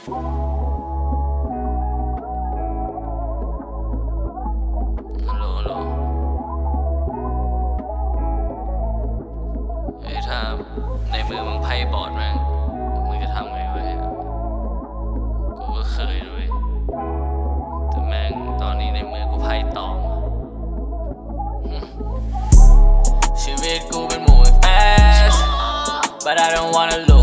ฮัลโหลฮัลโหลเอ้ยถ้าในมือมึงไพ่บอร์ดแม่งมึงจะทำไงวะเนี่ยกูก็เคยด้วยแต่แม่งตอนนี้ในมือกูไพ่ตองชีวิตกูเป็นหมูแฟส but I don't wanna look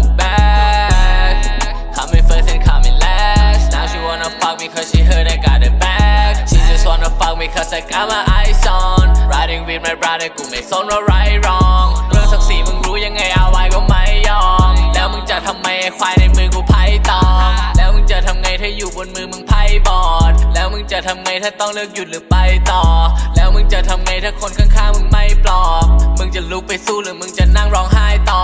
got my eyes on riding with my brother กูไม่สนว่า right wrong เรื่องศักดิ์ศรีมึงรู้ยังไงเอาไว้ก็ไม่ยอม แล้วมึงจะทำไมไอ้ควายในมือกูไพ่ตอง แล้วมึงจะทำไงถ้าอยู่บนมือมึงไพ่บอด แล้วมึงจะทำไงถ้าต้องเลือกหยุดหรือไปต่อ แล้วมึงจะทำไงถ้าคนข้างๆมึงไม่ปลอบ มึงจะลุกไปสู้หรือมึงจะนั่งร้องไห้ต่อ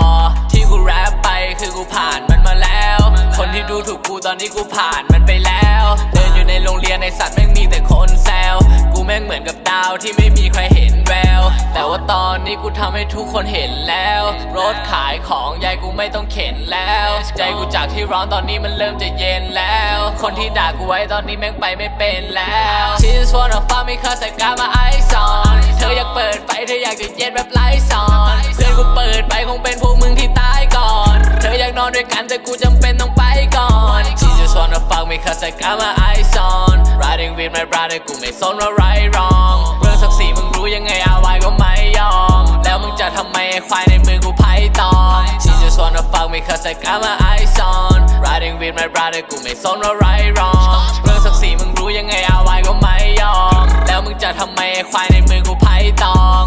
ที่กูแรปไปคือกูผ่านมันมาแล้ว คนที่ดูถูกกูตอนนี้กูผ่านมันไปแล้ว ตอนนี้กูทำให้ทุกคนเห็นแล้ว รถขายของยายกูไม่ต้องเข็นแล้ว ใจกูจากที่ร้อนตอนนี้มันเริ่มจะเย็นแล้ว คนที่ด่ากูไว้ตอนนี้แม่งไปไม่เป็นแล้ว She just wanna fuck me cause I got my eyes on เธออยากเปิดไฟเธออยากจะเย็นแบบไร้ซอนเพื่อนกูเปิดไปคงเป็นพวกมึงที่ตายก่อน เธออยากนอนด้วยกันแต่กูจำเป็นต้องไปก่อน She just wanna fuck me cause I got my eyes on Riding with my brother กูไม่สนว่า right wrong ตอง She just wanna fuck me cause I got my eyes on Riding with my brother กูไม่สนว่า right wrong เรื่องศักดิ์ศรีมึงรู้ยังไงเอาไว้ก็ไม่ยอม แล้วมึงจะทำไมไอ้ควายในมือกูไพ่ตอง